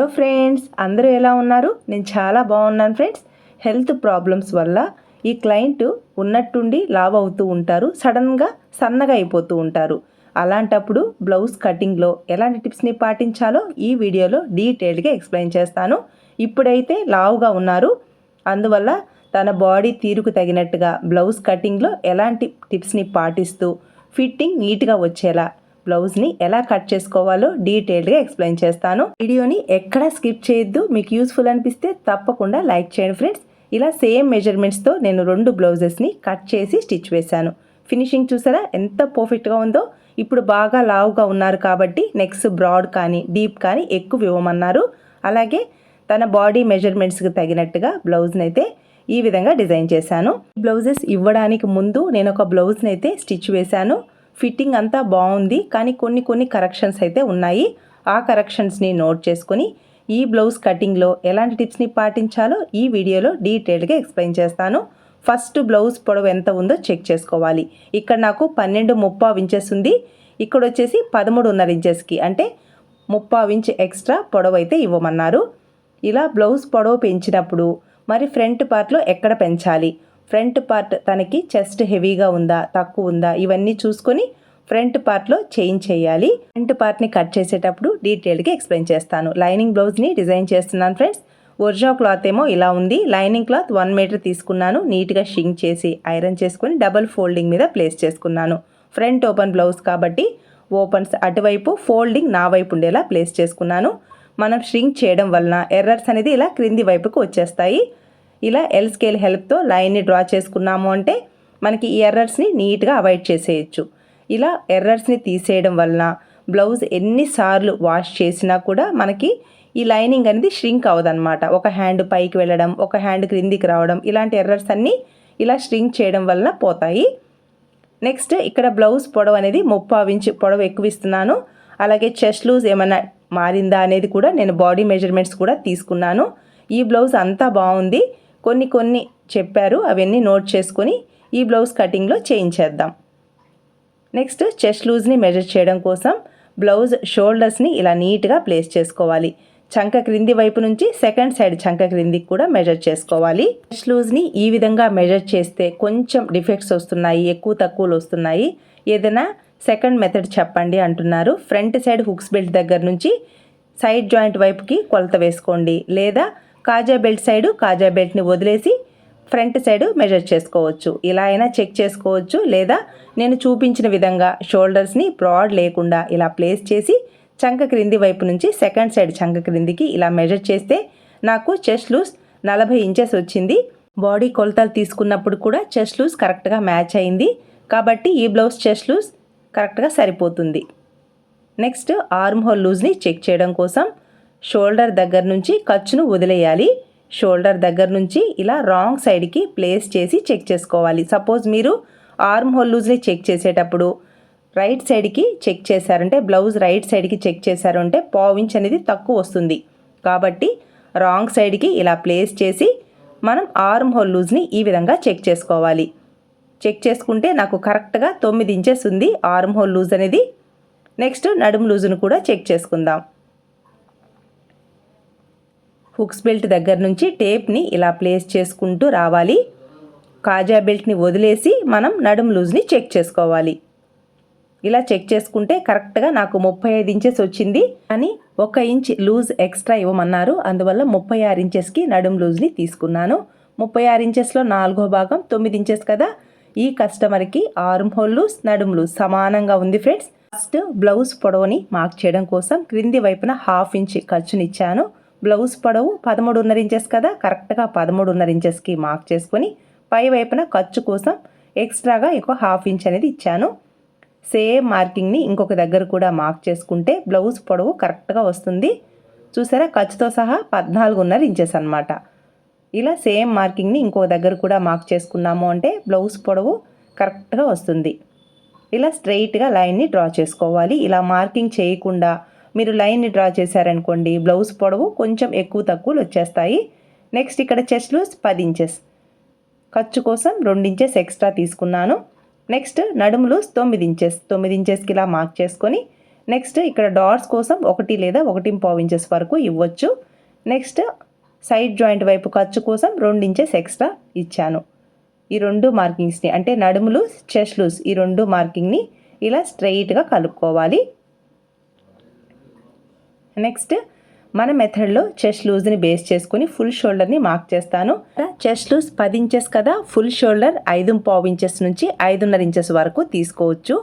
Hello friends అందరూ ఎలా ఉన్నారు? నేను చాలా బాగున్నాను ఫ్రెండ్స్. హెల్త్ ప్రాబ్లమ్స్ వల్ల ఈ క్లయింట్ ఉన్నట్టుండి లావ్ అవుతూ ఉంటారు సడన్గా సన్నగా అయిపోతూ ఉంటారు. అలాంటప్పుడు బ్లౌజ్ కటింగ్లో ఎలాంటి టిప్స్ని పాటించాలో ఈ వీడియోలో డీటెయిల్డ్గా ఎక్స్ప్లెయిన్ చేస్తాను. ఇప్పుడైతే లావుగా ఉన్నారు. అందువల్ల తన బాడీ తీరుకు తగినట్టుగా బ్లౌజ్ కటింగ్లో ఎలాంటి టిప్స్ని పాటిస్తూ ఫిట్టింగ్ నీట్గా వచ్చేలా బ్లౌజ్ని ఎలా కట్ చేసుకోవాలో డీటెయిల్గా ఎక్స్ప్లెయిన్ చేస్తాను. వీడియోని ఎక్కడ స్కిప్ చేయొద్దు. మీకు యూస్ఫుల్ అనిపిస్తే తప్పకుండా లైక్ చేయండి ఫ్రెండ్స్. ఇలా సేమ్ మెజర్మెంట్స్తో నేను రెండు బ్లౌజెస్ని కట్ చేసి స్టిచ్ వేశాను. ఫినిషింగ్ చూసారా? ఎంత పర్ఫెక్ట్గా ఉందో. ఇప్పుడు బాగా లావుగా ఉన్నారు కాబట్టి నెక్స్ట్ బ్రాడ్ కానీ డీప్ కానీ ఎక్కువ ఇవ్వమన్నారు. అలాగే తన బాడీ మెజర్మెంట్స్కి తగినట్టుగా బ్లౌజ్ని అయితే ఈ విధంగా డిజైన్ చేశాను. బ్లౌజెస్ ఇవ్వడానికి ముందు నేను ఒక బ్లౌజ్ని అయితే స్టిచ్ వేశాను. ఫిట్టింగ్ అంతా బాగుంది కానీ కొన్ని కొన్ని కరెక్షన్స్ అయితే ఉన్నాయి. ఆ కరెక్షన్స్ని నోట్ చేసుకొని ఈ బ్లౌజ్ కటింగ్లో ఎలాంటి టిప్స్ని పాటించాలో ఈ వీడియోలో డీటెయిల్డ్గా ఎక్స్ప్లెయిన్ చేస్తాను. ఫస్ట్ బ్లౌజ్ పొడవు ఎంత ఉందో చెక్ చేసుకోవాలి. ఇక్కడ నాకు పన్నెండు ముప్పావు ఇంచెస్ ఉంది. ఇక్కడ వచ్చేసి పదమూడున్నర ఇంచెస్కి అంటే ముప్పావు ఇంచ్ ఎక్స్ట్రా పొడవు అయితే ఇవ్వమన్నారు. ఇలా బ్లౌజ్ పొడవు పెంచినప్పుడు మరి ఫ్రంట్ పార్ట్లో ఎక్కడ పెంచాలి? ఫ్రంట్ పార్ట్ తనకి చెస్ట్ హెవీగా ఉందా తక్కువ ఉందా ఇవన్నీ చూసుకొని ఫ్రంట్ పార్ట్లో చేంజ్ చేయాలి. ఫ్రంట్ పార్ట్ని కట్ చేసేటప్పుడు డీటెయిల్గా ఎక్స్ప్లెయిన్ చేస్తాను. లైనింగ్ బ్లౌజ్ని డిజైన్ చేస్తున్నాను ఫ్రెండ్స్. ఒరిజినల్ క్లాత్ ఏమో ఇలా ఉంది. లైనింగ్ క్లాత్ వన్ మీటర్ తీసుకున్నాను. నీట్గా షింక్ చేసి ఐరన్ చేసుకొని డబల్ ఫోల్డింగ్ మీద ప్లేస్ చేసుకున్నాను. ఫ్రంట్ ఓపెన్ బ్లౌజ్ కాబట్టి ఓపెన్స్ అటువైపు ఫోల్డింగ్ నా వైపు ఉండేలా ప్లేస్ చేసుకున్నాను. మనం షింక్ చేయడం వలన ఎర్రర్స్ అనేది ఇలా క్రింది వైపుకు వచ్చేస్తాయి. ఇలా ఎల్ స్కేల్ హెల్ప్తో లైన్ని డ్రా చేసుకున్నాము అంటే మనకి ఈ ఎర్రర్స్ని నీట్గా అవాయిడ్ చేసేయచ్చు. ఇలా ఎర్రర్స్ని తీసేయడం వలన బ్లౌజ్ ఎన్నిసార్లు వాష్ చేసినా కూడా మనకి ఈ లైనింగ్ అనేది ష్రింక్ అవ్వదన్నమాట ఒక హ్యాండ్ పైకి వెళ్ళడం ఒక హ్యాండ్ క్రిందికి రావడం ఇలాంటి ఎర్రర్స్ అన్నీ ఇలా ష్రింక్ చేయడం వలన పోతాయి. నెక్స్ట్ ఇక్కడ బ్లౌజ్ పొడవు అనేది ముప్పావు ఇంచు పొడవు ఎక్కువ ఇస్తున్నాను అలాగే చెస్ట్ లూజ్ ఏమైనా మారిందా అనేది కూడా నేను బాడీ మెజర్మెంట్స్ కూడా తీసుకున్నాను. ఈ బ్లౌజ్ అంతా బాగుంది. కొన్ని కొన్ని చెప్పారు అవన్నీ నోట్ చేసుకొని ఈ బ్లౌజ్ కటింగ్లో చేయించేద్దాం. నెక్స్ట్ చెస్ట్ లూజ్ని మెజర్ చేయడం కోసం బ్లౌజ్ షోల్డర్స్ని ఇలా నీట్గా ప్లేస్ చేసుకోవాలి. చంక క్రింది వైపు నుంచి సెకండ్ సైడ్ చంక క్రిందికి కూడా మెజర్ చేసుకోవాలి. చెస్ట్ లూజ్ని ఈ విధంగా మెజర్ చేస్తే కొంచెం డిఫెక్ట్స్ వస్తున్నాయి ఎక్కువ తక్కువలు వస్తున్నాయి. ఏదైనా సెకండ్ మెథడ్ చెప్పండి అంటున్నారు. ఫ్రంట్ సైడ్ హుక్స్ బెల్ట్ దగ్గర నుంచి సైడ్ జాయింట్ వైపుకి కొలత వేసుకోండి. లేదా కాజా బెల్ట్ సైడు కాజా బెల్ట్ని వదిలేసి ఫ్రంట్ సైడ్ మెజర్ చేసుకోవచ్చు. ఇలా అయినా చెక్ చేసుకోవచ్చు లేదా నేను చూపించిన విధంగా షోల్డర్స్ని బ్రాడ్ లేకుండా ఇలా ప్లేస్ చేసి చంక క్రింది వైపు నుంచి సెకండ్ సైడ్ చంక క్రిందికి ఇలా మెజర్ చేస్తే నాకు చెస్ట్ లూస్ నలభై ఇంచెస్ వచ్చింది. బాడీ కొలతలు తీసుకున్నప్పుడు కూడా చెస్ట్ లూస్ కరెక్ట్గా మ్యాచ్ అయింది. కాబట్టి ఈ బ్లౌజ్ చెస్ట్ లూస్ కరెక్ట్గా సరిపోతుంది. నెక్స్ట్ ఆర్మ్ హోల్ లూజ్ని చెక్ చేయడం కోసం షోల్డర్ దగ్గర నుంచి ఖర్చును వదిలేయాలి. షోల్డర్ దగ్గర నుంచి ఇలా రాంగ్ సైడ్కి ప్లేస్ చేసి చెక్ చేసుకోవాలి. సపోజ్ మీరు ఆర్మ్ హోల్ లూజ్ని చెక్ చేసేటప్పుడు రైట్ సైడ్కి చెక్ చేశారంటే బ్లౌజ్ రైట్ సైడ్కి చెక్ చేశారంటే పావించ్ అనేది తక్కువ వస్తుంది. కాబట్టి రాంగ్ సైడ్కి ఇలా ప్లేస్ చేసి మనం ఆర్మ్ హోల్ లూజ్ని ఈ విధంగా చెక్ చేసుకోవాలి. చెక్ చేసుకుంటే నాకు కరెక్ట్గా తొమ్మిది ఇంచెస్ ఉంది ఆర్మ్ హోల్ లూజ్ అనేది. నెక్స్ట్ నడుము లూజును కూడా చెక్ చేసుకుందాం. హుక్స్ బెల్ట్ దగ్గర నుంచి టేప్ని ఇలా ప్లేస్ చేసుకుంటూ రావాలి. కాజా బెల్ట్ని వదిలేసి మనం నడుం లూజ్ని చెక్ చేసుకోవాలి. ఇలా చెక్ చేసుకుంటే కరెక్ట్గా నాకు ముప్పై ఐదు ఇంచెస్ వచ్చింది. కానీ ఒక ఇంచ్ లూజ్ ఎక్స్ట్రా ఇవ్వమన్నారు. అందువల్ల ముప్పై ఆరు ఇంచెస్కి నడుం లూజ్ని తీసుకున్నాను. ముప్పై ఆరు ఇంచెస్లో నాలుగో భాగం తొమ్మిది ఇంచెస్ కదా. ఈ కస్టమర్కి ఆర్మ్ హోల్ లూజ్ నడుం లూజ్ సమానంగా ఉంది ఫ్రెండ్స్. ఫస్ట్ బ్లౌజ్ పొడవుని మార్క్ చేయడం కోసం క్రింది వైపున హాఫ్ ఇంచ్ ఖర్చునిచ్చాను. బ్లౌజ్ పొడవు పదమూడున్నర ఇంచెస్ కదా కరెక్ట్గా పదమూడున్నర ఇంచెస్కి మార్క్ చేసుకొని పై వైపున ఖర్చు కోసం ఎక్స్ట్రాగా ఇంకో హాఫ్ ఇంచ్ అనేది ఇచ్చాను. సేమ్ మార్కింగ్ని ఇంకొక దగ్గర కూడా మార్క్ చేసుకుంటే బ్లౌజ్ పొడవు కరెక్ట్గా వస్తుంది. చూసారా ఖర్చుతో సహా పద్నాలుగున్నర ఇంచెస్ అనమాట ఇలా సేమ్ మార్కింగ్ని ఇంకో దగ్గర కూడా మార్క్ చేసుకున్నాము అంటే బ్లౌజ్ పొడవు కరెక్ట్గా వస్తుంది. ఇలా స్ట్రైట్గా లైన్ని డ్రా చేసుకోవాలి. ఇలా మార్కింగ్ చేయకుండా మీరు లైన్ని డ్రా చేశారనుకోండి బ్లౌజ్ పొడవు కొంచెం ఎక్కువ తక్కువలు వచ్చేస్తాయి. నెక్స్ట్ ఇక్కడ చెస్ట్ లూస్ పది ఇంచెస్. ఖర్చు కోసం రెండు ఇంచెస్ ఎక్స్ట్రా తీసుకున్నాను. నెక్స్ట్ నడుము లూస్ తొమ్మిది ఇంచెస్. తొమ్మిది ఇంచెస్కి ఇలా మార్క్ చేసుకొని నెక్స్ట్ ఇక్కడ డాట్స్ కోసం ఒకటి లేదా ఒకటి పావు ఇంచెస్ వరకు ఇవ్వచ్చు. నెక్స్ట్ సైడ్ జాయింట్ వైపు ఖర్చు కోసం రెండు ఇంచెస్ ఎక్స్ట్రా ఇచ్చాను. ఈ రెండు మార్కింగ్స్ని అంటే నడుములు చెస్ట్ లూస్ ఈ రెండు మార్కింగ్ని ఇలా స్ట్రెయిట్గా కలుపుకోవాలి. నెక్స్ట్ మన మెథడ్లో చెస్ట్ లూజ్ని బేస్ చేసుకుని ఫుల్ షోల్డర్ని మార్క్ చేస్తాను. చెస్ట్ లూజ్ పది ఇంచెస్ కదా ఫుల్ షోల్డర్ ఐదు పావు ఇంచెస్ నుంచి ఐదున్నర ఇంచెస్ వరకు తీసుకోవచ్చు.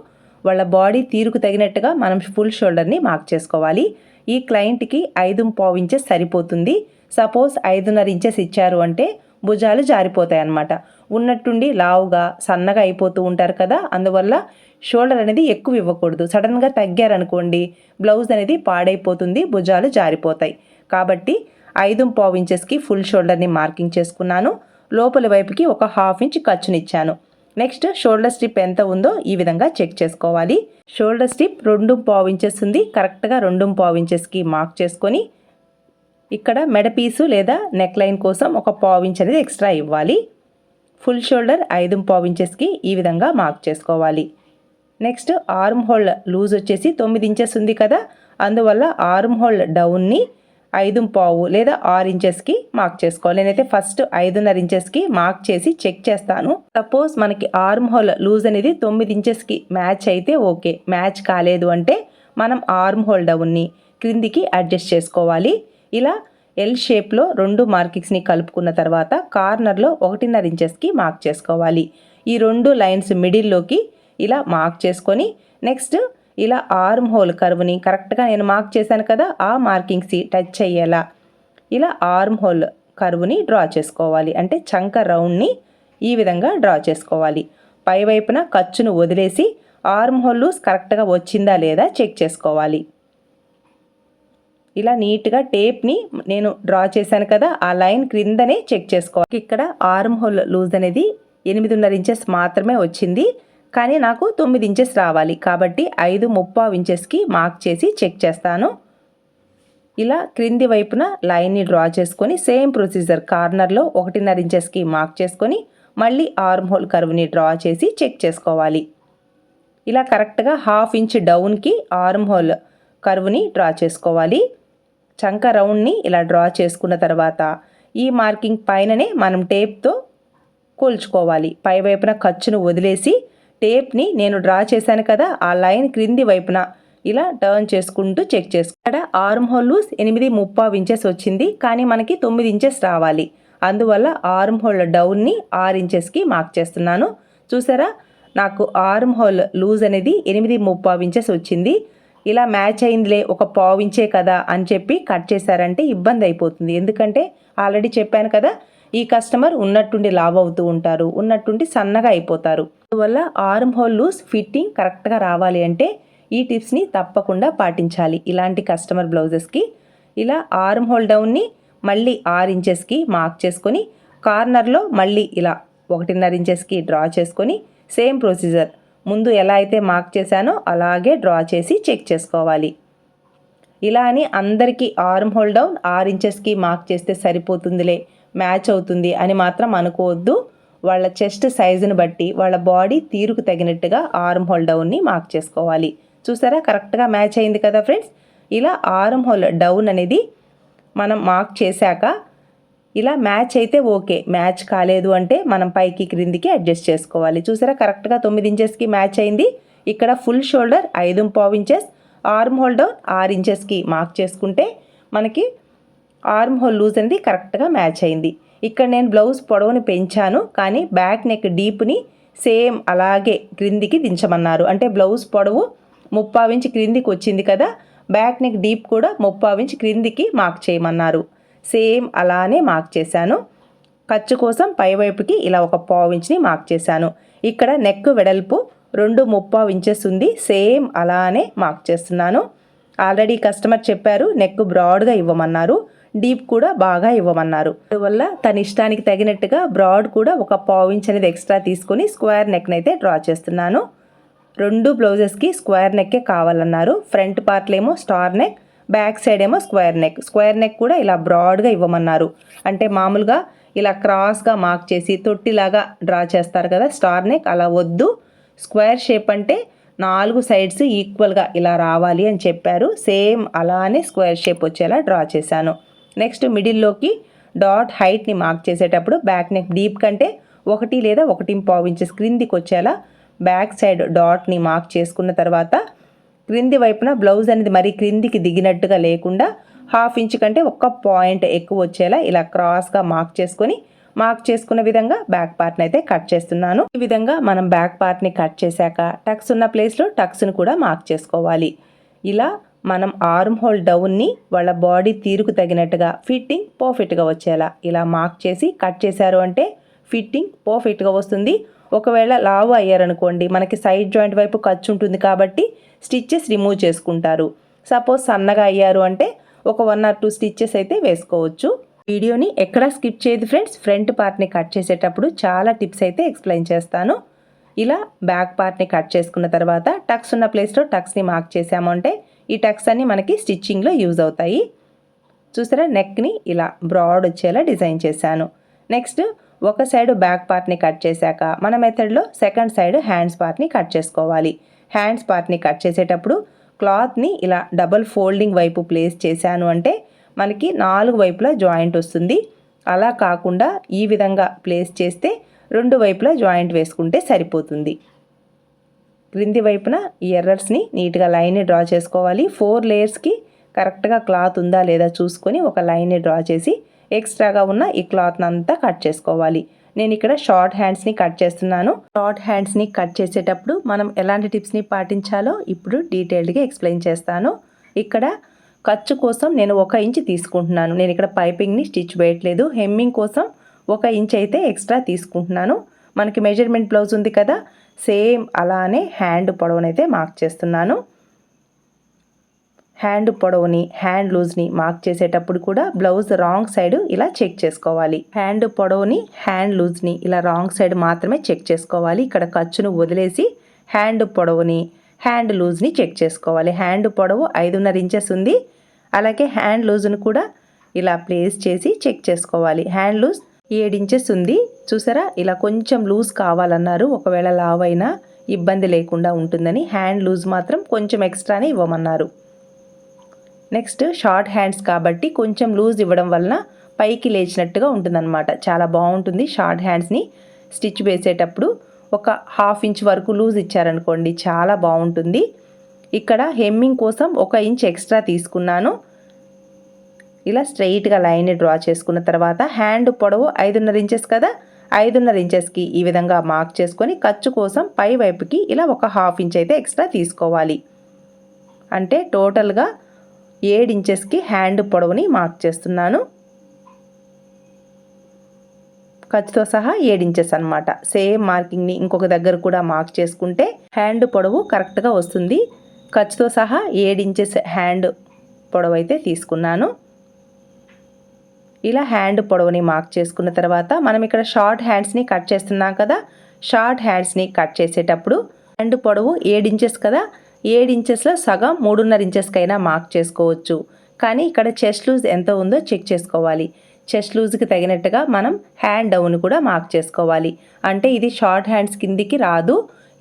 వాళ్ళ బాడీ తీరుకు తగినట్టుగా మనం ఫుల్ షోల్డర్ని మార్క్ చేసుకోవాలి. ఈ క్లయింట్కి ఐదు పావు ఇంచెస్ సరిపోతుంది. సపోజ్ ఐదున్నర ఇంచెస్ ఇచ్చారు అంటే భుజాలు జారిపోతాయి అన్నమాట ఉన్నట్టుండి లావుగా సన్నగా అయిపోతూ ఉంటారు కదా అందువల్ల షోల్డర్ అనేది ఎక్కువ ఇవ్వకూడదు. సడన్గా తగ్గారనుకోండి బ్లౌజ్ అనేది పాడైపోతుంది భుజాలు జారిపోతాయి. కాబట్టి ఐదు పావు ఇంచెస్కి ఫుల్ షోల్డర్ని మార్కింగ్ చేసుకున్నాను. లోపలి వైపుకి ఒక హాఫ్ ఇంచ్ ఖర్చునిచ్చాను నెక్స్ట్ షోల్డర్ స్ట్రిప్ ఎంత ఉందో ఈ విధంగా చెక్ చేసుకోవాలి. షోల్డర్ స్ట్రిప్ రెండు పావు ఇంచెస్ ఉంది. కరెక్ట్గా రెండు పావు ఇంచెస్కి మార్క్ చేసుకొని ఇక్కడ మెడ పీసు లేదా నెక్ లైన్ కోసం ఒక పావు ఇంచ్ అనేది ఎక్స్ట్రా ఇవ్వాలి. ఫుల్ షోల్డర్ ఐదు పావు ఇంచెస్కి ఈ విధంగా మార్క్ చేసుకోవాలి. నెక్స్ట్ ఆర్మ్ హోల్ లూజ్ వచ్చేసి తొమ్మిది ఇంచెస్ ఉంది కదా అందువల్ల ఆర్మ్ హోల్ డౌన్ని ఐదు పావు లేదా ఆరు ఇంచెస్కి మార్క్ చేసుకోవాలి. నేనైతే ఫస్ట్ ఐదున్నర ఇంచెస్కి మార్క్ చేసి చెక్ చేస్తాను. సపోజ్ మనకి ఆర్మ్ హోల్ లూజ్ అనేది తొమ్మిది ఇంచెస్కి మ్యాచ్ అయితే ఓకే. మ్యాచ్ కాలేదు అంటే మనం ఆర్మ్ హోల్ డౌన్ని క్రిందికి అడ్జస్ట్ చేసుకోవాలి. ఇలా ఎల్ షేప్లో రెండు మార్కింగ్స్ని కలుపుకున్న తర్వాత కార్నర్లో ఒకటిన్నర ఇంచెస్కి మార్క్ చేసుకోవాలి. ఈ రెండు లైన్స్ మిడిల్లోకి ఇలా మార్క్ చేసుకొని నెక్స్ట్ ఇలా ఆర్మ్ హోల్ కర్వ్ని కరెక్ట్గా నేను మార్క్ చేశాను కదా ఆ మార్కింగ్స్కి టచ్ అయ్యేలా ఇలా ఆర్మ్ హోల్ కర్వ్ని డ్రా చేసుకోవాలి. అంటే చంక రౌండ్ని ఈ విధంగా డ్రా చేసుకోవాలి. పై వైపున ఖర్చును వదిలేసి ఆర్మ్ హోల్ లూస్ కరెక్ట్గా వచ్చిందా లేదా చెక్ చేసుకోవాలి. ఇలా నీట్గా టేప్ని నేను డ్రా చేశాను కదా ఆ లైన్ క్రిందనే చెక్ చేసుకోవాలి. ఇక్కడ ఆర్మ్ హోల్ లూజ్ అనేది ఎనిమిదిన్నర ఇంచెస్ మాత్రమే వచ్చింది. కానీ నాకు తొమ్మిది ఇంచెస్ రావాలి. కాబట్టి ఐదు ముప్పావు ఇంచెస్కి మార్క్ చేసి చెక్ చేస్తాను. ఇలా క్రింది వైపున లైన్ని డ్రా చేసుకొని సేమ్ ప్రొసీజర్ కార్నర్లో ఒకటిన్నర ఇంచెస్కి మార్క్ చేసుకొని మళ్ళీ ఆర్మ్ హోల్ కర్వ్ని డ్రా చేసి చెక్ చేసుకోవాలి. ఇలా కరెక్ట్గా హాఫ్ ఇంచ్ డౌన్కి ఆర్మ్ హోల్ కర్వ్ని డ్రా చేసుకోవాలి. చంక రౌండ్ని ఇలా డ్రా చేసుకున్న తర్వాత ఈ మార్కింగ్ పైననే మనం టేప్తో కూల్చుకోవాలి. పై వైపున ఖర్చును వదిలేసి టేప్ని నేను డ్రా చేశాను కదా ఆ లైన్ క్రింది వైపున. ఇలా టర్న్ చేసుకుంటూ చెక్ చేసుకో. ఇక్కడ ఆర్మ్ హోల్ లూస్ ఎనిమిది ముప్పావు ఇంచెస్ వచ్చింది కానీ మనకి తొమ్మిది ఇంచెస్ రావాలి. అందువల్ల ఆర్మ్ హోల్ డౌన్ని ఆరు ఇంచెస్కి మార్క్ చేస్తున్నాను. చూసారా? నాకు ఆర్మ్ హోల్ లూజ్ అనేది ఎనిమిది ముప్పావు ఇంచెస్ వచ్చింది. ఇలా మ్యాచ్ అయిందిలే ఒక పావు ఇంచే కదా అని చెప్పి కట్ చేశారంటే ఇబ్బంది అయిపోతుంది. ఎందుకంటే ఆల్రెడీ చెప్పాను కదా ఈ కస్టమర్ ఉన్నట్టుండి లావ్ అవుతూ ఉంటారు ఉన్నట్టుండి సన్నగా అయిపోతారు. అందువల్ల ఆర్మ్ హోల్ లూస్ ఫిట్టింగ్ కరెక్ట్గా రావాలి అంటే ఈ టిప్స్ని తప్పకుండా పాటించాలి. ఇలాంటి కస్టమర్ బ్లౌజెస్కి ఇలా ఆర్మ్ హోల్ డౌన్ని మళ్ళీ ఆరు ఇంచెస్కి మార్క్ చేసుకొని కార్నర్లో మళ్ళీ ఇలా ఒకటిన్నర ఇంచెస్కి డ్రా చేసుకొని సేమ్ ప్రొసీజర్ ముందు ఎలా అయితే మార్క్ చేశానో అలాగే డ్రా చేసి చెక్ చేసుకోవాలి. ఇలా అని అందరికీ ఆర్మ్ హోల్ డౌన్ ఆరు ఇంచెస్కి మార్క్ చేస్తే సరిపోతుందిలే మ్యాచ్ అవుతుంది అని మాత్రం అనుకోవద్దు. వాళ్ళ చెస్ట్ సైజుని బట్టి వాళ్ళ బాడీ తీరుకు తగినట్టుగా ఆర్మ్ హోల్ డౌన్ని మార్క్ చేసుకోవాలి. చూసారా? కరెక్ట్గా మ్యాచ్ అయింది కదా ఫ్రెండ్స్? ఇలా ఆర్మ్ హోల్ డౌన్ అనేది మనం మార్క్ చేశాక ఇలా మ్యాచ్ అయితే ఓకే. మ్యాచ్ కాలేదు అంటే మనం పైకి క్రిందికి అడ్జస్ట్ చేసుకోవాలి. చూసారా? కరెక్ట్గా తొమ్మిది ఇంచెస్కి మ్యాచ్ అయింది. ఇక్కడ ఫుల్ షోల్డర్ ఐదు పావు ఇంచెస్. ఆర్మ్ హోల్ డౌన్ ఆరు ఇంచెస్కి మార్క్ చేసుకుంటే మనకి ఆర్మ్ హోల్ లూజ్ అనేది కరెక్ట్గా మ్యాచ్ అయింది. ఇక్కడ నేను బ్లౌజ్ పొడవుని పెంచాను కానీ బ్యాక్ నెక్ డీప్ని సేమ్ అలాగే క్రిందికి దించమన్నారు. అంటే బ్లౌజ్ పొడవు ముప్పావించి క్రిందికి వచ్చింది కదా బ్యాక్ నెక్ డీప్ కూడా ముప్పావించి క్రిందికి మార్క్ చేయమన్నారు. సేమ్ అలానే మార్క్ చేశాను. ఖర్చు కోసం పైవైపుకి ఇలా ఒక పావు ఇంచ్ని మార్క్ చేశాను. ఇక్కడ నెక్ వెడల్పు రెండు ముప్పావు ఇంచెస్ ఉంది సేమ్ అలానే మార్క్ చేస్తున్నాను. ఆల్రెడీ కస్టమర్ చెప్పారు నెక్ బ్రాడ్గా ఇవ్వమన్నారు. డీప్ కూడా బాగా ఇవ్వమన్నారు. అందువల్ల తన ఇష్టానికి తగినట్టుగా బ్రాడ్ కూడా ఒక పావు ఇంచ్ అనేది ఎక్స్ట్రా తీసుకొని స్క్వేర్ నెక్ అయితే డ్రా చేస్తున్నాను. రెండు బ్లౌజెస్కి స్క్వేర్ నెక్కే కావాలన్నారు. ఫ్రంట్ పార్ట్లో ఏమో స్టార్ నెక్ బ్యాక్ సైడ్ ఏమో స్క్వేర్ నెక్. స్క్వేర్ నెక్ కూడా ఇలా బ్రాడ్గా ఇవ్వమన్నారు. అంటే మామూలుగా ఇలా క్రాస్గా మార్క్ చేసి తొట్టిలాగా డ్రా చేస్తారు కదా స్టార్ నెక్ అలా వద్దు. స్క్వేర్ షేప్ అంటే నాలుగు సైడ్స్ ఈక్వల్గా ఇలా రావాలి అని చెప్పారు. సేమ్ అలానే స్క్వేర్ షేప్ వచ్చేలా డ్రా చేశాను. నెక్స్ట్ మిడిల్లోకి డాట్ హైట్ని మార్క్ చేసేటప్పుడు బ్యాక్ నెక్ డీప్ కంటే ఒకటి లేదా ఒకటి పావు ఇంచెస్ క్రిందికి వచ్చేలా బ్యాక్ సైడ్ డాట్ని మార్క్ చేసుకున్న తర్వాత క్రింది వైపున బ్లౌజ్ అనేది మరీ క్రిందికి దిగినట్టుగా లేకుండా హాఫ్ ఇంచ్ కంటే ఒక్క పాయింట్ ఎక్కువ వచ్చేలా ఇలా క్రాస్గా మార్క్ చేసుకొని మార్క్ చేసుకున్న విధంగా బ్యాక్ పార్ట్ని అయితే కట్ చేస్తున్నాను. ఈ విధంగా మనం బ్యాక్ పార్ట్ని కట్ చేశాక టక్స్ ఉన్న ప్లేస్లో టక్స్ని కూడా మార్క్ చేసుకోవాలి. ఇలా మనం ఆర్మ్ హోల్ డౌన్ని వాళ్ళ బాడీ తీరుకు తగినట్టుగా ఫిట్టింగ్ పర్ఫెక్ట్గా వచ్చేలా ఇలా మార్క్ చేసి కట్ చేశారు అంటే ఫిట్టింగ్ పర్ఫెక్ట్గా వస్తుంది. ఒకవేళ లావు అయ్యారనుకోండి మనకి సైడ్ జాయింట్ వైపు ఖర్చు ఉంటుంది కాబట్టి స్టిచ్చెస్ రిమూవ్ చేసుకుంటారు. సపోజ్ సన్నగా అయ్యారు అంటే ఒక వన్ ఆర్ టూ స్టిచ్చెస్ అయితే వేసుకోవచ్చు. వీడియోని ఎక్కడా స్కిప్ చేయదు ఫ్రెండ్స్ ఫ్రంట్ పార్ట్ని కట్ చేసేటప్పుడు చాలా టిప్స్ అయితే ఎక్స్ప్లెయిన్ చేస్తాను. ఇలా బ్యాక్ పార్ట్ని కట్ చేసుకున్న తర్వాత టక్స్ ఉన్న ప్లేస్లో టక్స్ని మార్క్ చేసామంటే ఈ టక్స్ అన్ని మనకి స్టిచ్చింగ్లో యూజ్ అవుతాయి. చూసారా? నెక్ని ఇలా బ్రాడ్ వచ్చేలా డిజైన్ చేశాను. నెక్స్ట్ ఒక సైడ్ బ్యాక్ పార్ట్ని కట్ చేశాక మన మెథడ్లో సెకండ్ సైడ్ హ్యాండ్స్ పార్ట్ని కట్ చేసుకోవాలి. హ్యాండ్స్ పార్ట్ని కట్ చేసేటప్పుడు క్లాత్ని ఇలా డబల్ ఫోల్డింగ్ వైపు ప్లేస్ చేశాను అంటే మనకి నాలుగు వైపులా జాయింట్ వస్తుంది. అలా కాకుండా ఈ విధంగా ప్లేస్ చేస్తే రెండు వైపులా జాయింట్ వేసుకుంటే సరిపోతుంది. క్రింది వైపున ఈ ఎర్రర్స్ని నీట్గా లైన్ని డ్రా చేసుకోవాలి. ఫోర్ లేయర్స్కి కరెక్ట్గా క్లాత్ ఉందా లేదా చూసుకొని ఒక లైన్ని డ్రా చేసి ఎక్స్ట్రాగా ఉన్న ఈ క్లాత్ని అంతా కట్ చేసుకోవాలి. నేను ఇక్కడ షార్ట్ హ్యాండ్స్ని కట్ చేస్తున్నాను. షార్ట్ హ్యాండ్స్ని కట్ చేసేటప్పుడు మనం ఎలాంటి టిప్స్ని పాటించాలో ఇప్పుడు డీటెయిల్డ్గా ఎక్స్ప్లెయిన్ చేస్తాను. ఇక్కడ ఖర్చు కోసం నేను ఒక ఇంచ్ తీసుకుంటున్నాను. నేను ఇక్కడ పైపింగ్ని స్టిచ్ వేయట్లేదు. హెమ్మింగ్ కోసం ఒక ఇంచ్ అయితే ఎక్స్ట్రా తీసుకుంటున్నాను. మనకి మెజర్మెంట్ బ్లౌజ్ ఉంది కదా సేమ్ అలానే హ్యాండ్ పొడవునైతే మార్క్ చేస్తున్నాను. హ్యాండ్ పొడవుని హ్యాండ్ లూజ్ని మార్క్ చేసేటప్పుడు కూడా బ్లౌజ్ రాంగ్ సైడ్ ఇలా చెక్ చేసుకోవాలి. హ్యాండ్ పొడవుని హ్యాండ్ లూజ్ని ఇలా రాంగ్ సైడ్ మాత్రమే చెక్ చేసుకోవాలి. ఇక్కడ ఖర్చును వదిలేసి హ్యాండ్ పొడవుని హ్యాండ్ లూజ్ని చెక్ చేసుకోవాలి. హ్యాండ్ పొడవు ఐదున్నర ఇంచెస్ ఉంది. అలాగే హ్యాండ్ లూజ్ను కూడా ఇలా ప్లేస్ చేసి చెక్ చేసుకోవాలి. హ్యాండ్ లూజ్ ఇంచెస్ ఉంది చూసారా? ఇలా కొంచెం లూజ్ కావాలన్నారు. ఒకవేళ లావ్ అయినా ఇబ్బంది లేకుండా ఉంటుందని హ్యాండ్ లూజ్ మాత్రం కొంచెం ఎక్స్ట్రానే ఇవ్వమన్నారు. నెక్స్ట్ షార్ట్ హ్యాండ్స్ కాబట్టి కొంచెం లూజ్ ఇవ్వడం వలన పైకి లేచినట్టుగా ఉంటుందన్నమాట. చాలా బాగుంటుంది షార్ట్ హ్యాండ్స్ని స్టిచ్ వేసేటప్పుడు ఒక హాఫ్ ఇంచ్ వరకు లూజ్ ఇచ్చారనుకోండి చాలా బాగుంటుంది. ఇక్కడ హెమ్మింగ్ కోసం ఒక ఇంచ్ ఎక్స్ట్రా తీసుకున్నాను. ఇలా స్ట్రైట్గా లైన్ని డ్రా చేసుకున్న తర్వాత హ్యాండ్ పొడవు ఐదున్నర ఇంచెస్ కదా? ఐదున్నర ఇంచెస్కి ఈ విధంగా మార్క్ చేసుకొని ఖర్చు కోసం పై వైపుకి ఇలా ఒక హాఫ్ ఇంచ్ అయితే ఎక్స్ట్రా తీసుకోవాలి. అంటే టోటల్గా ఏడు ఇంచెస్కి హ్యాండ్ పొడవుని మార్క్ చేస్తున్నాను. ఖర్చుతో సహా ఇంచెస్ అనమాట సేమ్ మార్కింగ్ని ఇంకొక దగ్గర కూడా మార్క్ చేసుకుంటే హ్యాండ్ పొడవు కరెక్ట్గా వస్తుంది. ఖర్చుతో సహా ఇంచెస్ హ్యాండ్ పొడవు అయితే తీసుకున్నాను. ఇలా హ్యాండ్ పొడవుని మార్క్ చేసుకున్న తర్వాత మనం ఇక్కడ షార్ట్ హ్యాండ్స్ని కట్ చేస్తున్నాం కదా. షార్ట్ హ్యాండ్స్ని కట్ చేసేటప్పుడు హ్యాండ్ పొడవు ఏడు ఇంచెస్ కదా. ఏడు ఇంచెస్లో సగం మూడున్నర ఇంచెస్కైనా మార్క్ చేసుకోవచ్చు. కానీ ఇక్కడ చెస్ట్ లూజ్ ఎంత ఉందో చెక్ చేసుకోవాలి. చెస్ట్ లూజ్కి తగినట్టుగా మనం హ్యాండ్ డౌన్ కూడా మార్క్ చేసుకోవాలి. అంటే ఇది షార్ట్ హ్యాండ్స్ కిందికి రాదు.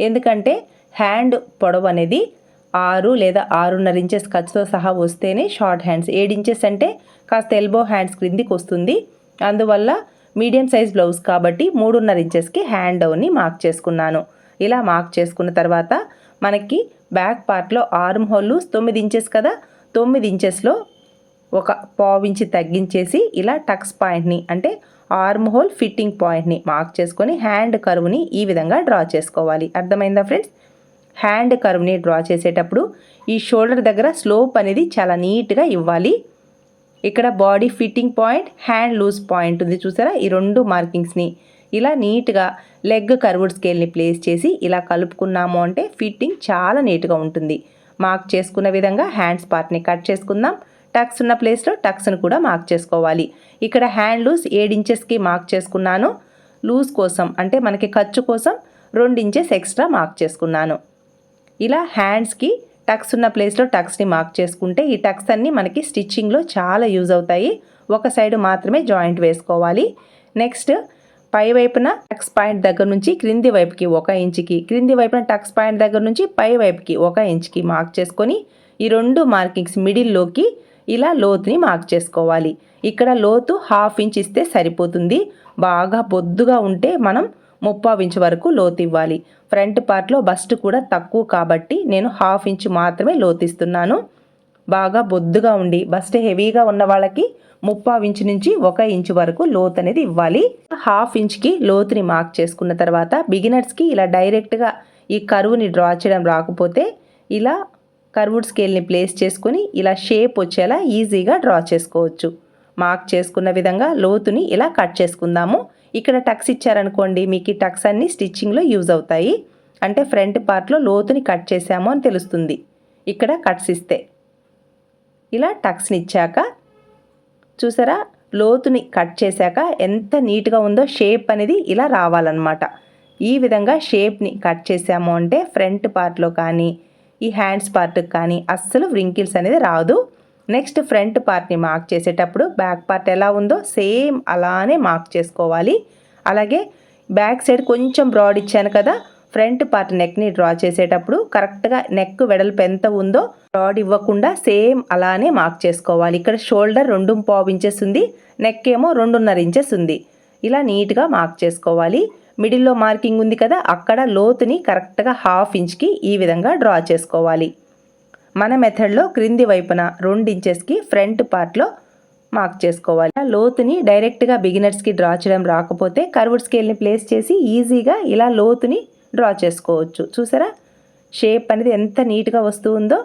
ఎందుకంటే హ్యాండ్ పొడవు అనేది ఆరు లేదా ఆరున్నర ఇంచెస్ ఖర్చుతో సహా వస్తేనే షార్ట్ హ్యాండ్స్ ఏడు ఇంచెస్ అంటే కాస్త ఎల్బో హ్యాండ్స్ క్రిందికి వస్తుంది. అందువల్ల మీడియం సైజ్ బ్లౌజ్ కాబట్టి మూడున్నర ఇంచెస్కి హ్యాండ్ డౌన్ని మార్క్ చేసుకున్నాను. ఇలా మార్క్ చేసుకున్న తర్వాత మనకి బ్యాక్ పార్ట్లో ఆర్మ్ హోల్ తొమ్మిది ఇంచెస్ కదా తొమ్మిది ఇంచెస్లో ఒక పావించి తగ్గించేసి ఇలా టక్స్ పాయింట్ని అంటే ఆర్మ్ హోల్ ఫిట్టింగ్ పాయింట్ని మార్క్ చేసుకొని హ్యాండ్ కరువుని ఈ విధంగా డ్రా చేసుకోవాలి. అర్థమైందా ఫ్రెండ్స్ హ్యాండ్ కర్వ్ని డ్రా చేసేటప్పుడు ఈ షోల్డర్ దగ్గర స్లోప్ అనేది చాలా నీట్గా ఇవ్వాలి. ఇక్కడ body fitting point hand loose point ఉంది చూసారా? ఈ రెండు మార్కింగ్స్ని ఇలా నీట్గా లెగ్ కర్వ్డ్ స్కేల్ని ప్లేస్ చేసి ఇలా కలుపుకున్నాము అంటే ఫిట్టింగ్ చాలా నీట్గా ఉంటుంది. మార్క్ చేసుకున్న విధంగా హ్యాండ్స్ పార్ట్ని కట్ చేసుకుందాం. టక్స్ ఉన్న ప్లేస్లో టక్స్ను కూడా మార్క్ చేసుకోవాలి. ఇక్కడ హ్యాండ్ లూజ్ ఏడు ఇంచెస్కి మార్క్ చేసుకున్నాను. లూజ్ కోసం అంటే మనకి ఖర్చు కోసం రెండు ఇంచెస్ ఎక్స్ట్రా మార్క్ చేసుకున్నాను. ఇలా హ్యాండ్స్కి టక్స్ ఉన్న ప్లేస్లో టక్స్ని మార్క్ చేసుకుంటే ఈ టక్స్ అన్నీ మనకి స్టిచ్చింగ్లో చాలా యూజ్ అవుతాయి. ఒక సైడ్ మాత్రమే జాయింట్ వేసుకోవాలి. నెక్స్ట్ పై వైపున టక్స్ పాయింట్ దగ్గర నుంచి క్రింది వైపుకి ఒక ఇంచుకి క్రింది వైపున టక్స్ పాయింట్ దగ్గర నుంచి పై వైపుకి ఒక ఇంచుకి మార్క్ చేసుకొని ఈ రెండు మార్కింగ్స్ మిడిల్లోకి ఇలా లోతుని మార్క్ చేసుకోవాలి. ఇక్కడ లోతు హాఫ్ ఇంచ్ ఇస్తే సరిపోతుంది. బాగా బొద్దుగా ఉంటే మనం ముప్పావు ఇంచ్ వరకు లోతు ఇవ్వాలి ఫ్రంట్ పార్ట్లో బస్ట్ కూడా తక్కువ కాబట్టి నేను హాఫ్ ఇంచ్ మాత్రమే లోతిస్తున్నాను. బాగా బొద్దుగా ఉండి బస్ట్ హెవీగా ఉన్న వాళ్ళకి ముప్పావు ఇంచు నుంచి ఒక ఇంచు వరకు లోత్ అనేది ఇవ్వాలి. హాఫ్ ఇంచ్కి లోతుని మార్క్ చేసుకున్న తర్వాత బిగినర్స్కి ఇలా డైరెక్ట్గా ఈ కరువుని డ్రా చేయడం రాకపోతే ఇలా కర్వుడ్ స్కేల్ని ప్లేస్ చేసుకుని ఇలా షేప్ వచ్చేలా ఈజీగా డ్రా చేసుకోవచ్చు. మార్క్ చేసుకున్న విధంగా లోతుని ఇలా కట్ చేసుకుందాము. ఇక్కడ టక్స్ ఇచ్చారనుకోండి మీకు ఈ టక్స్ అన్నీ స్టిచ్చింగ్లో యూజ్ అవుతాయి. అంటే ఫ్రంట్ పార్ట్లో లోతుని కట్ చేసాము అని తెలుస్తుంది. ఇక్కడ కట్స్ ఇస్తే. ఇలా టక్స్ని ఇచ్చాక చూసారా? లోతుని కట్ చేశాక ఎంత నీట్గా ఉందో షేప్ అనేది ఇలా రావాలన్నమాట. ఈ విధంగా షేప్ని కట్ చేసాము అంటే ఫ్రంట్ పార్ట్లో కానీ ఈ హ్యాండ్స్ పార్ట్కి కానీ అస్సలు వ్రింకిల్స్ అనేది రాదు. నెక్స్ట్ ఫ్రంట్ పార్ట్ని మార్క్ చేసేటప్పుడు బ్యాక్ పార్ట్ ఎలా ఉందో సేమ్ అలానే మార్క్ చేసుకోవాలి. అలాగే బ్యాక్ సైడ్ కొంచెం బ్రాడ్ ఇచ్చాను కదా ఫ్రంట్ పార్ట్ నెక్ని డ్రా చేసేటప్పుడు కరెక్ట్గా నెక్ వెడల్పు ఎంత ఉందో బ్రాడ్ ఇవ్వకుండా సేమ్ అలానే మార్క్ చేసుకోవాలి. ఇక్కడ షోల్డర్ రెండు పావు ఇంచెస్ ఉంది నెక్ ఏమో రెండున్నర ఇంచెస్ ఉంది. ఇలా నీట్గా మార్క్ చేసుకోవాలి. మిడిల్లో మార్కింగ్ ఉంది కదా అక్కడ లోతుని కరెక్ట్గా హాఫ్ ఇంచ్కి ఈ విధంగా డ్రా చేసుకోవాలి. మన మెథడ్లో క్రింది వైపున రెండు ఇంచెస్కి ఫ్రంట్ పార్ట్లో మార్క్ చేసుకోవాలి. లోతుని డైరెక్ట్గా బిగినర్స్కి డ్రా చేయడం రాకపోతే కర్వ్డ్ స్కేల్ని ప్లేస్ చేసి ఈజీగా ఇలా లోతుని డ్రా చేసుకోవచ్చు. చూసారా? షేప్ అనేది ఎంత నీట్గా వస్తూ ఉందో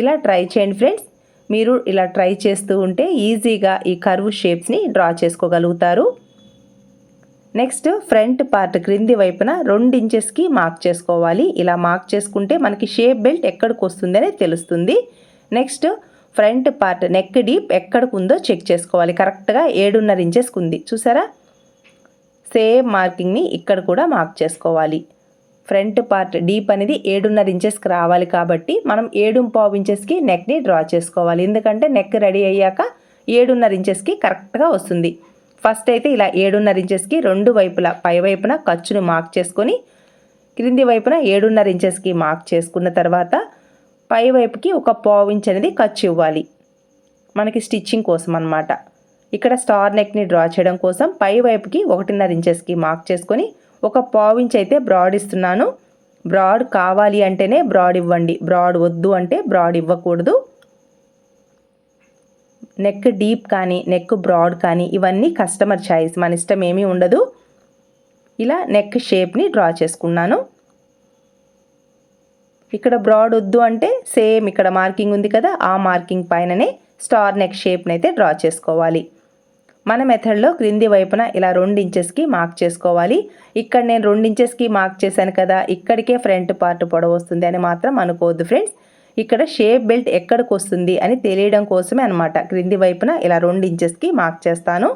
ఇలా ట్రై చేయండి ఫ్రెండ్స్. మీరు ఇలా ట్రై చేస్తూ ఉంటే ఈజీగా ఈ కర్వ్ షేప్స్ని డ్రా చేసుకోగలుగుతారు. నెక్స్ట్ ఫ్రంట్ పార్ట్ క్రింది వైపున రెండు ఇంచెస్కి మార్క్ చేసుకోవాలి. ఇలా మార్క్ చేసుకుంటే మనకి షేప్ బెల్ట్ ఎక్కడికి వస్తుందనే తెలుస్తుంది. Next front part neck deep ఎక్కడికి ఉందో చెక్ చేసుకోవాలి. కరెక్ట్గా ఏడున్నర ఇంచెస్కి ఉంది చూసారా? సేమ్ మార్కింగ్ని ఇక్కడ కూడా మార్క్ చేసుకోవాలి. ఫ్రంట్ పార్ట్ డీప్ అనేది ఏడున్నర ఇంచెస్కి రావాలి కాబట్టి మనం ఏడు పావు ఇంచెస్కి నెక్ని డ్రా చేసుకోవాలి. ఎందుకంటే నెక్ రెడీ అయ్యాక ఏడున్నర ఇంచెస్కి కరెక్ట్గా వస్తుంది. ఫస్ట్ అయితే ఇలా ఏడున్నర ఇంచెస్కి రెండు వైపులా పై వైపున ఖర్చును మార్క్ చేసుకొని క్రింది వైపున ఏడున్నర ఇంచెస్కి మార్క్ చేసుకున్న తర్వాత పై వైపుకి ఒక పావు ఇంచ్ అనేది ఖర్చు ఇవ్వాలి. మనకి స్టిచ్చింగ్ కోసం అనమాట ఇక్కడ స్టార్ నెక్ని డ్రా చేయడం కోసం పై వైపుకి ఒకటిన్నర ఇంచెస్కి మార్క్ చేసుకొని ఒక పావు ఇంచ్ అయితే బ్రాడ్ ఇస్తున్నాను. బ్రాడ్ కావాలి అంటేనే బ్రాడ్ ఇవ్వండి. బ్రాడ్ వద్దు అంటే బ్రాడ్ ఇవ్వకూడదు. నెక్ డీప్ కానీ నెక్ బ్రాడ్ కానీ ఇవన్నీ కస్టమర్ ఛాయిస్ మన ఇష్టం ఏమీ ఉండదు. ఇలా నెక్ షేప్ని డ్రా చేసుకున్నాను. ఇక్కడ బ్రాడ్ వద్దు అంటే సేమ్ ఇక్కడ మార్కింగ్ ఉంది కదా ఆ మార్కింగ్ పైననే స్టార్ నెక్ షేప్ని అయితే డ్రా చేసుకోవాలి. మన మెథడ్లో క్రింది వైపున ఇలా రెండు ఇంచెస్కి మార్క్ చేసుకోవాలి. ఇక్కడ నేను రెండు ఇంచెస్కి మార్క్ చేశాను కదా ఇక్కడికే ఫ్రంట్ పార్ట్ పొడవు వస్తుంది అని మాత్రం అనుకోవద్దు ఫ్రెండ్స్ ఇక్కడ షేప్ బెల్ట్ ఎక్కడికి వస్తుంది అని తెలియడం కోసమే అనమాట క్రింది వైపున ఇలా రెండు ఇంచెస్కి మార్క్ చేస్తాను.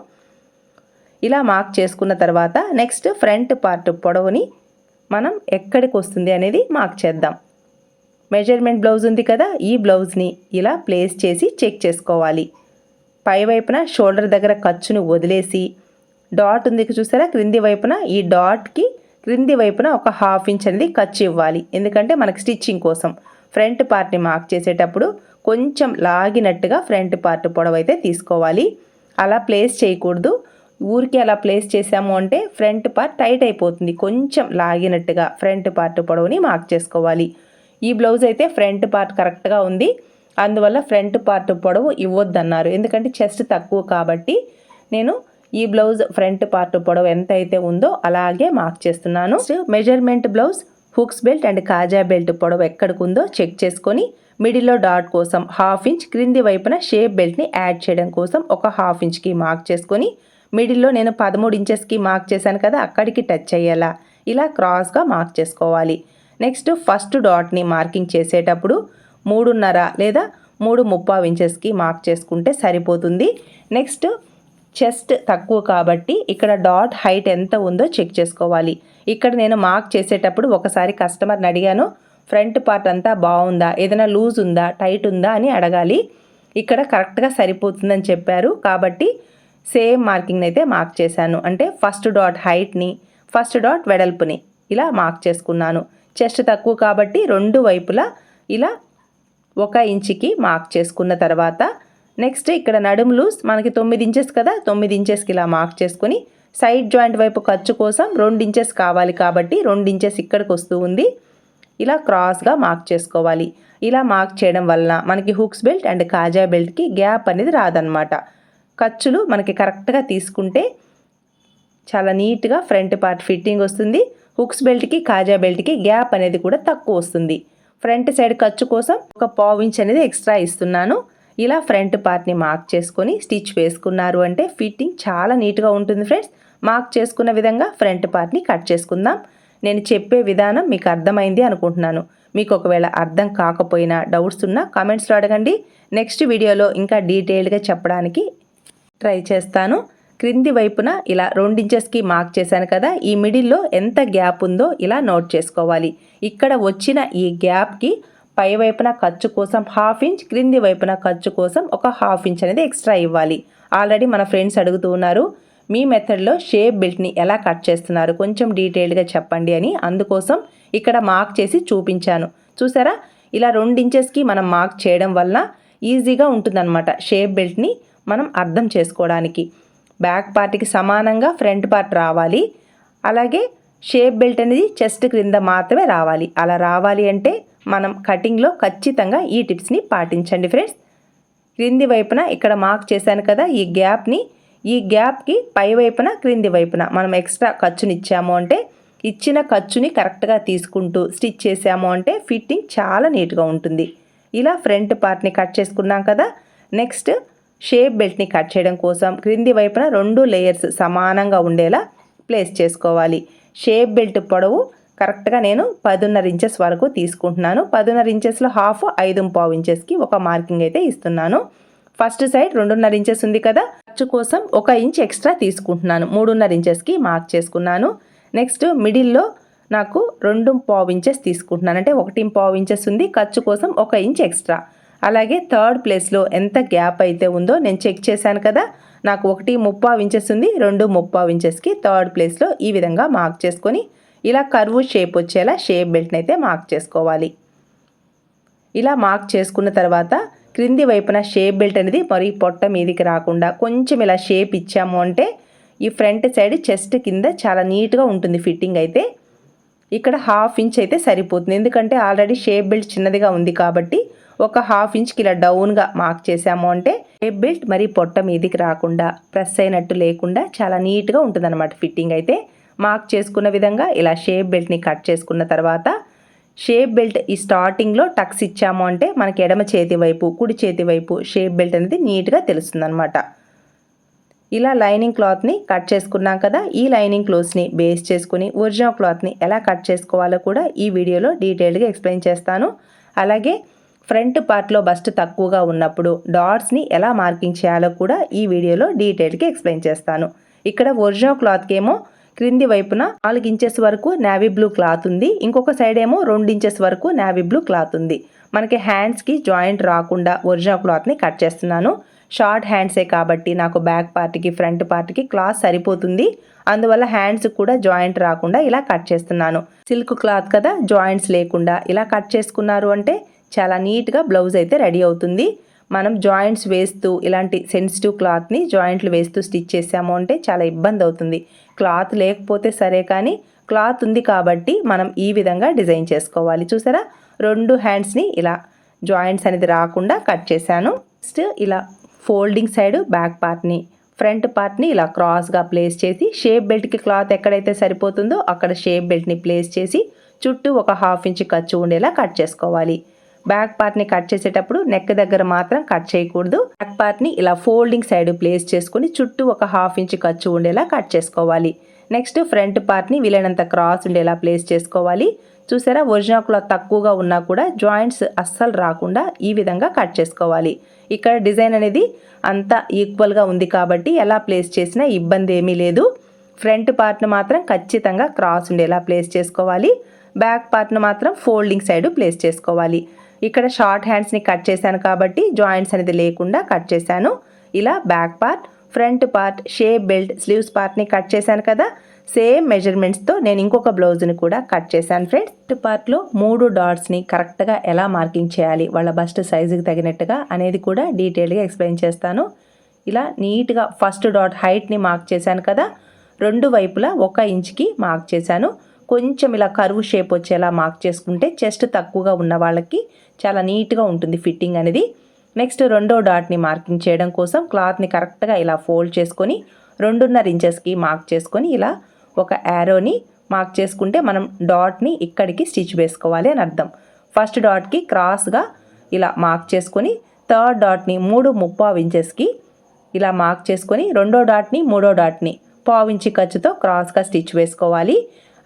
ఇలా మార్క్ చేసుకున్న తర్వాత నెక్స్ట్ ఫ్రంట్ పార్ట్ పొడవుని మనం ఎక్కడికి వస్తుంది అనేది మార్క్ చేద్దాం. మెజర్మెంట్ బ్లౌజ్ ఉంది కదా ఈ బ్లౌజ్ని ఇలా ప్లేస్ చేసి చెక్ చేసుకోవాలి. పై వైపున షోల్డర్ దగ్గర ఖర్చును వదిలేసి డాట్ ఉంది చూసారా? క్రింది వైపున ఈ డాట్కి క్రింది వైపున ఒక హాఫ్ ఇంచ్ అనేది ఖర్చు ఇవ్వాలి. ఎందుకంటే మనకి స్టిచ్చింగ్ కోసం. ఫ్రంట్ పార్ట్ని మార్క్ చేసేటప్పుడు కొంచెం లాగినట్టుగా ఫ్రంట్ పార్ట్ పొడవైతే తీసుకోవాలి. అలా ప్లేస్ చేయకూడదు. ఊరికి అలా ప్లేస్ చేసాము అంటే ఫ్రంట్ పార్ట్ టైట్ అయిపోతుంది. కొంచెం లాగినట్టుగా ఫ్రంట్ పార్ట్ పొడవుని మార్క్ చేసుకోవాలి. ఈ బ్లౌజ్ అయితే ఫ్రంట్ పార్ట్ కరెక్ట్గా ఉంది. అందువల్ల ఫ్రంట్ పార్ట్ పొడవు ఇవ్వద్దన్నారు. ఎందుకంటే చెస్ట్ తక్కువ కాబట్టి నేను ఈ బ్లౌజ్ ఫ్రంట్ పార్ట్ పొడవు ఎంత అయితే ఉందో అలాగే మార్క్ చేస్తున్నాను. Measurement blouse hooks belt and kaja belt పొడవు ఎక్కడికి ఉందో చెక్ చేసుకొని మిడిల్లో డాట్ కోసం హాఫ్ ఇంచ్ క్రింది వైపున షేప్ బెల్ట్ని యాడ్ చేయడం కోసం ఒక హాఫ్ ఇంచ్కి మార్క్ చేసుకొని మిడిల్లో నేను పదమూడు ఇంచెస్కి మార్క్ చేశాను కదా అక్కడికి టచ్ అయ్యేలా. ఇలా క్రాస్గా మార్క్ చేసుకోవాలి. నెక్స్ట్ ఫస్ట్ డాట్ని మార్కింగ్ చేసేటప్పుడు మూడున్నర లేదా మూడు ముప్పావు ఇంచెస్కి మార్క్ చేసుకుంటే సరిపోతుంది. నెక్స్ట్ చెస్ట్ తక్కువ కాబట్టి ఇక్కడ డాట్ హైట్ ఎంత ఉందో చెక్ చేసుకోవాలి. ఇక్కడ నేను మార్క్ చేసేటప్పుడు ఒకసారి కస్టమర్ని అడిగాను ఫ్రంట్ పార్ట్ అంతా బాగుందా? ఏదైనా లూజ్ ఉందా? టైట్ ఉందా? అని అడగాలి. ఇక్కడ కరెక్ట్గా సరిపోతుందని చెప్పారు. కాబట్టి సేమ్ మార్కింగ్ అయితే మార్క్ చేశాను. అంటే ఫస్ట్ డాట్ హైట్ని ఫస్ట్ డాట్ వెడల్పుని ఇలా మార్క్ చేసుకున్నాను. చెస్ట్ తక్కువ కాబట్టి రెండు వైపులా ఇలా ఒక ఇంచుకి మార్క్ చేసుకున్న తర్వాత నెక్స్ట్ ఇక్కడ నడుము లూస్ మనకి తొమ్మిది ఇంచెస్ కదా తొమ్మిది ఇంచెస్కి ఇలా మార్క్ చేసుకొని సైడ్ జాయింట్ వైపు ఖర్చు కోసం రెండు ఇంచెస్ కావాలి కాబట్టి రెండు ఇంచెస్ ఇక్కడికి వస్తూ ఉంది. ఇలా క్రాస్గా మార్క్ చేసుకోవాలి. ఇలా మార్క్ చేయడం వలన మనకి హుక్స్ బెల్ట్ అండ్ కాజా బెల్ట్కి గ్యాప్ అనేది రాదనమాట ఖర్చులు మనకి కరెక్ట్గా తీసుకుంటే చాలా నీట్గా ఫ్రంట్ పార్ట్ ఫిట్టింగ్ వస్తుంది. హుక్స్ బెల్ట్కి కాజా బెల్ట్కి గ్యాప్ అనేది కూడా తక్కువ వస్తుంది. ఫ్రంట్ సైడ్ ఖర్చు కోసం ఒక పావు ఇంచ్ అనేది ఎక్స్ట్రా ఇస్తున్నాను. ఇలా ఫ్రంట్ పార్ట్ని మార్క్ చేసుకొని స్టిచ్ వేసుకున్నారు అంటే ఫిట్టింగ్ చాలా నీట్గా ఉంటుంది ఫ్రెండ్స్ మార్క్ చేసుకున్న విధంగా ఫ్రంట్ పార్ట్ని కట్ చేసుకుందాం. నేను చెప్పే విధానం మీకు అర్థమైంది అనుకుంటున్నాను. మీకు ఒకవేళ అర్థం కాకపోయినా డౌట్స్ ఉన్నా కామెంట్స్లో అడగండి. నెక్స్ట్ వీడియోలో ఇంకా డీటెయిల్డ్గా చెప్పడానికి ట్రై చేస్తాను. క్రింది వైపున ఇలా రెండించెస్కి మార్క్ చేశాను కదా ఈ మిడిల్లో ఎంత గ్యాప్ ఉందో ఇలా నోట్ చేసుకోవాలి. ఇక్కడ వచ్చిన ఈ గ్యాప్కి పై వైపున ఖర్చు కోసం హాఫ్ ఇంచ్ క్రింది వైపున ఖర్చు కోసం ఒక హాఫ్ ఇంచ్ అనేది ఎక్స్ట్రా ఇవ్వాలి. ఆల్రెడీ మన ఫ్రెండ్స్ అడుగుతూ ఉన్నారు. మీ మెథడ్లో షేప్ బెల్ట్ని ఎలా కట్ చేస్తున్నారు కొంచెం డీటెయిల్డ్గా చెప్పండి అని అందుకోసం ఇక్కడ మార్క్ చేసి చూపించాను. చూసారా? ఇలా రెండు ఇంచెస్కి మనం మార్క్ చేయడం వలన ఈజీగా ఉంటుందన్నమాట షేప్ బెల్ట్ని మనం అర్థం చేసుకోవడానికి. బ్యాక్ పార్ట్కి సమానంగా ఫ్రంట్ పార్ట్ రావాలి. అలాగే షేప్ బెల్ట్ అనేది చెస్ట్ క్రింద మాత్రమే రావాలి. అలా రావాలి అంటే మనం కటింగ్లో ఖచ్చితంగా ఈ టిప్స్ని పాటించండి ఫ్రెండ్స్. క్రింది వైపున ఇక్కడ మార్క్ చేశాను కదా ఈ గ్యాప్ని ఈ గ్యాప్కి పై వైపున క్రింది వైపున మనం ఎక్స్ట్రా ఖర్చుని ఇచ్చాము అంటే ఇచ్చిన ఖర్చుని కరెక్ట్గా తీసుకుంటూ స్టిచ్ చేసాము అంటే ఫిట్టింగ్ చాలా నీట్గా ఉంటుంది. ఇలా ఫ్రంట్ పార్ట్ని కట్ చేసుకున్నాం కదా నెక్స్ట్ షేప్ బెల్ట్ని కట్ చేయడం కోసం క్రింది వైపున రెండు లేయర్స్ సమానంగా ఉండేలా ప్లేస్ చేసుకోవాలి. షేప్ బెల్ట్ పొడవు కరెక్ట్గా నేను పదున్నర ఇంచెస్ వరకు తీసుకుంటున్నాను. పదున్నర ఇంచెస్లో హాఫ్ ఐదు పావు ఇంచెస్కి ఒక మార్కింగ్ అయితే ఇస్తున్నాను. ఫస్ట్ సైడ్ రెండున్నర ఇంచెస్ ఉంది కదా ఖర్చు కోసం ఒక ఇంచ్ ఎక్స్ట్రా తీసుకుంటున్నాను. మూడున్నర ఇంచెస్కి మార్క్ చేసుకున్నాను. నెక్స్ట్ మిడిల్లో నాకు రెండు పావు ఇంచెస్ తీసుకుంటున్నాను. అంటే ఒకటి పావు ఇంచెస్ ఉంది ఖర్చు కోసం ఒక ఇంచ్ ఎక్స్ట్రా. అలాగే థర్డ్ ప్లేస్లో ఎంత గ్యాప్ అయితే ఉందో నేను చెక్ చేశాను కదా నాకు ఒకటి ముప్పావు ఇంచెస్ ఉంది రెండు ముప్పావు ఇంచెస్కి థర్డ్ ప్లేస్లో ఈ విధంగా మార్క్ చేసుకొని ఇలా కర్వ్ షేప్ వచ్చేలా షేప్ బెల్ట్ని అయితే మార్క్ చేసుకోవాలి. ఇలా మార్క్ చేసుకున్న తర్వాత క్రింది వైపున షేప్ బెల్ట్ అనేది మరి పొట్ట మీదికి రాకుండా కొంచెం ఇలా షేప్ ఇచ్చాము అంటే ఈ ఫ్రంట్ సైడ్ చెస్ట్ కింద చాలా నీట్గా ఉంటుంది ఫిట్టింగ్ అయితే. ఇక్కడ హాఫ్ ఇంచ్ అయితే సరిపోతుంది. ఎందుకంటే ఆల్రెడీ షేప్ బెల్ట్ చిన్నదిగా ఉంది కాబట్టి ఒక హాఫ్ ఇంచ్కి ఇలా డౌన్గా మార్క్ చేసాము అంటే షేప్ బెల్ట్ మరి పొట్ట మీదికి రాకుండా ప్రెస్ అయినట్టు లేకుండా చాలా నీట్గా ఉంటుందన్నమాట ఫిట్టింగ్ అయితే. మార్క్ చేసుకున్న విధంగా ఇలా షేప్ బెల్ట్ని కట్ చేసుకున్న తర్వాత షేప్ బెల్ట్ ఈ స్టార్టింగ్లో టక్స్ ఇచ్చాము అంటే మనకి ఎడమ చేతి వైపు కుడి చేతి వైపు షేప్ బెల్ట్ అనేది నీట్గా తెలుస్తుందన్నమాట. ఇలా లైనింగ్ క్లాత్ని కట్ చేసుకున్నాం కదా ఈ లైనింగ్ క్లోత్స్ని బేస్ చేసుకుని ఒరిజినల్ క్లాత్ని ఎలా కట్ చేసుకోవాలో కూడా ఈ వీడియోలో డీటెయిల్డ్గా ఎక్స్ప్లెయిన్ చేస్తాను. అలాగే ఫ్రంట్ పార్ట్లో బస్ట్ తక్కువగా ఉన్నప్పుడు డాట్స్ని ఎలా మార్కింగ్ చేయాలో కూడా ఈ వీడియోలో డీటెయిల్గా ఎక్స్ప్లెయిన్ చేస్తాను. ఇక్కడ ఒరిజినల్ క్లాత్కేమో క్రింది వైపున నాలుగు ఇంచెస్ వరకు నావీ బ్లూ క్లాత్ ఉంది. ఇంకొక సైడ్ ఏమో రెండు ఇంచెస్ వరకు నావీ బ్లూ క్లాత్ ఉంది. మనకి హ్యాండ్స్కి జాయింట్ రాకుండా ఒరిజినల్ క్లాత్ని కట్ చేస్తున్నాను. షార్ట్ హ్యాండ్సే కాబట్టి నాకు బ్యాక్ పార్ట్కి ఫ్రంట్ పార్ట్కి క్లాత్ సరిపోతుంది. అందువల్ల హ్యాండ్స్ కూడా జాయింట్ రాకుండా ఇలా కట్ చేస్తున్నాను. సిల్క్ క్లాత్ కదా జాయింట్స్ లేకుండా ఇలా కట్ చేసుకున్నారు అంటే చాలా నీట్గా బ్లౌజ్ అయితే రెడీ అవుతుంది. మనం జాయింట్స్ వేస్తూ ఇలాంటి సెన్సిటివ్ క్లాత్ని జాయింట్లు వేస్తూ స్టిచ్ చేసాము అంటే చాలా ఇబ్బంది అవుతుంది. క్లాత్ లేకపోతే సరే కానీ క్లాత్ ఉంది కాబట్టి మనం ఈ విధంగా డిజైన్ చేసుకోవాలి. చూసారా? రెండు హ్యాండ్స్ని ఇలా జాయింట్స్ అనేది రాకుండా కట్ చేశాను. నెక్స్ట్ ఇలా ఫోల్డింగ్ సైడ్ బ్యాక్ పార్ట్ని ఫ్రంట్ పార్ట్ని ఇలా క్రాస్గా ప్లేస్ చేసి షేప్ బెల్ట్కి క్లాత్ ఎక్కడైతే సరిపోతుందో అక్కడ షేప్ బెల్ట్ని ప్లేస్ చేసి చుట్టూ ఒక హాఫ్ ఇంచ్ ఖర్చు ఉండేలా కట్ చేసుకోవాలి. బ్యాక్ పార్ట్ని కట్ చేసేటప్పుడు నెక్ దగ్గర మాత్రం కట్ చేయకూడదు. బ్యాక్ పార్ట్ని ఇలా ఫోల్డింగ్ సైడ్ ప్లేస్ చేసుకుని చుట్టూ ఒక హాఫ్ ఇంచ్ ఖర్చు ఉండేలా కట్ చేసుకోవాలి. నెక్స్ట్ ఫ్రంట్ పార్ట్ని వీలైనంత క్రాస్ ఉండేలా ప్లేస్ చేసుకోవాలి. చూసారా? ఒరిజినల్ క్లాత్ తక్కువగా ఉన్నా కూడా జాయింట్స్ అస్సలు రాకుండా ఈ విధంగా కట్ చేసుకోవాలి. ఇక్కడ డిజైన్ అనేది అంతా ఈక్వల్గా ఉంది కాబట్టి ఎలా ప్లేస్ చేసినా ఇబ్బంది ఏమీ లేదు. ఫ్రంట్ పార్ట్ను మాత్రం ఖచ్చితంగా క్రాస్ ఉండేలా ప్లేస్ చేసుకోవాలి. బ్యాక్ పార్ట్ను మాత్రం ఫోల్డింగ్ సైడ్ ప్లేస్ చేసుకోవాలి. ఇక్కడ షార్ట్ హ్యాండ్స్ని కట్ చేశాను కాబట్టి జాయింట్స్ అనేది లేకుండా కట్ చేశాను. ఇలా back part front part shape belt sleeves పార్ట్ని కట్ చేశాను కదా. సేమ్ మెజర్మెంట్స్తో నేను ఇంకొక బ్లౌజ్ని కూడా కట్ చేశాను ఫ్రెండ్స్. ఫ్రంట్ పార్ట్లో మూడు డాట్స్ని కరెక్ట్గా ఎలా మార్కింగ్ చేయాలి వాళ్ళ బస్ట్ సైజుకి తగినట్టుగా అనేది కూడా డీటెయిల్గా ఎక్స్ప్లెయిన్ చేస్తాను. ఇలా నీట్గా ఫస్ట్ డాట్ హైట్ని మార్క్ చేశాను కదా. రెండు వైపులా ఒక ఇంచ్కి మార్క్ చేశాను. కొంచెం ఇలా కరువు షేప్ వచ్చేలా మార్క్ చేసుకుంటే చెస్ట్ తక్కువగా ఉన్న వాళ్ళకి చాలా నీట్గా ఉంటుంది ఫిట్టింగ్ అనేది. నెక్స్ట్ రెండో డాట్ని మార్కింగ్ చేయడం కోసం క్లాత్ని కరెక్ట్గా ఇలా ఫోల్డ్ చేసుకొని రెండున్నర ఇంచెస్కి మార్క్ చేసుకొని ఇలా ఒక యారోని మార్క్ చేసుకుంటే మనం డాట్ని ఇక్కడికి స్టిచ్ వేసుకోవాలి అని అర్థం. ఫస్ట్ డాట్కి క్రాస్గా ఇలా మార్క్ చేసుకొని థర్డ్ డాట్ని మూడు ముప్పావు ఇంచెస్కి ఇలా మార్క్ చేసుకొని రెండో డాట్ని మూడో డాట్ని పావు ఇంచి ఖర్చుతో క్రాస్గా స్టిచ్ వేసుకోవాలి.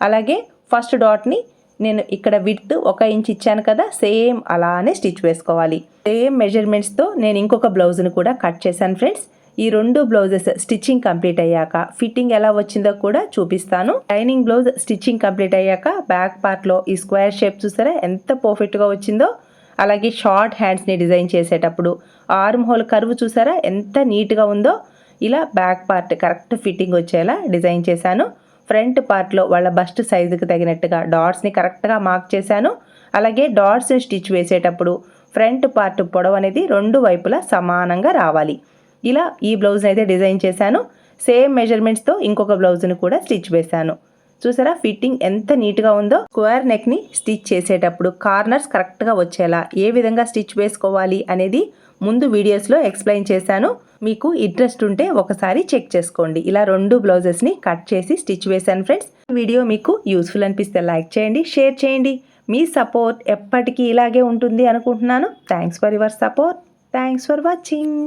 అలాగే ఫస్ట్ డాట్ని నేను ఇక్కడ విడ్త్ ఒక ఇంచ్ ఇచ్చాను కదా సేమ్ అలానే స్టిచ్ వేసుకోవాలి. సేమ్ మెజర్మెంట్స్తో నేను ఇంకొక బ్లౌజ్ని కూడా కట్ చేశాను ఫ్రెండ్స్ ఈ రెండు బ్లౌజెస్ స్టిచ్చింగ్ కంప్లీట్ అయ్యాక ఫిట్టింగ్ ఎలా వచ్చిందో కూడా చూపిస్తాను. లైనింగ్ బ్లౌజ్ స్టిచ్చింగ్ కంప్లీట్ అయ్యాక బ్యాక్ పార్ట్లో ఈ స్క్వేర్ షేప్ చూసారా ఎంత పర్ఫెక్ట్గా వచ్చిందో. అలాగే షార్ట్ హ్యాండ్స్ని డిజైన్ చేసేటప్పుడు ఆర్మ్ హోల్ కర్వ్ చూసారా ఎంత నీట్గా ఉందో. ఇలా బ్యాక్ పార్ట్ కరెక్ట్ ఫిట్టింగ్ వచ్చేలా డిజైన్ చేశాను. ఫ్రంట్ పార్ట్లో వాళ్ళ బస్ట్ సైజుకి తగినట్టుగా డాట్స్ని కరెక్ట్గా మార్క్ చేశాను. అలాగే డాట్స్ స్టిచ్ వేసేటప్పుడు ఫ్రంట్ పార్ట్ పొడవు అనేది రెండు వైపులా సమానంగా రావాలి. ఇలా ఈ బ్లౌజ్ని అయితే డిజైన్ చేశాను. సేమ్ మెజర్మెంట్స్తో ఇంకొక బ్లౌజ్ని కూడా స్టిచ్ వేశాను. చూసారా ఫిట్టింగ్ ఎంత నీట్గా ఉందో. స్క్వేర్ నెక్ని స్టిచ్ చేసేటప్పుడు కార్నర్స్ కరెక్ట్గా వచ్చేలా ఏ విధంగా స్టిచ్ వేసుకోవాలి అనేది ముందు వీడియోస్లో ఎక్స్ప్లెయిన్ చేశాను. మీకు ఇంట్రెస్ట్ ఉంటే ఒకసారి చెక్ చేసుకోండి. ఇలా రెండు బ్లౌజెస్ని కట్ చేసి స్టిచ్ వేశాను ఫ్రెండ్స్. వీడియో మీకు యూస్ఫుల్ అనిపిస్తే లైక్ చేయండి షేర్ చేయండి. మీ సపోర్ట్ ఎప్పటికీ ఇలాగే ఉంటుంది అనుకుంటున్నాను. Thanks for your support thanks for watching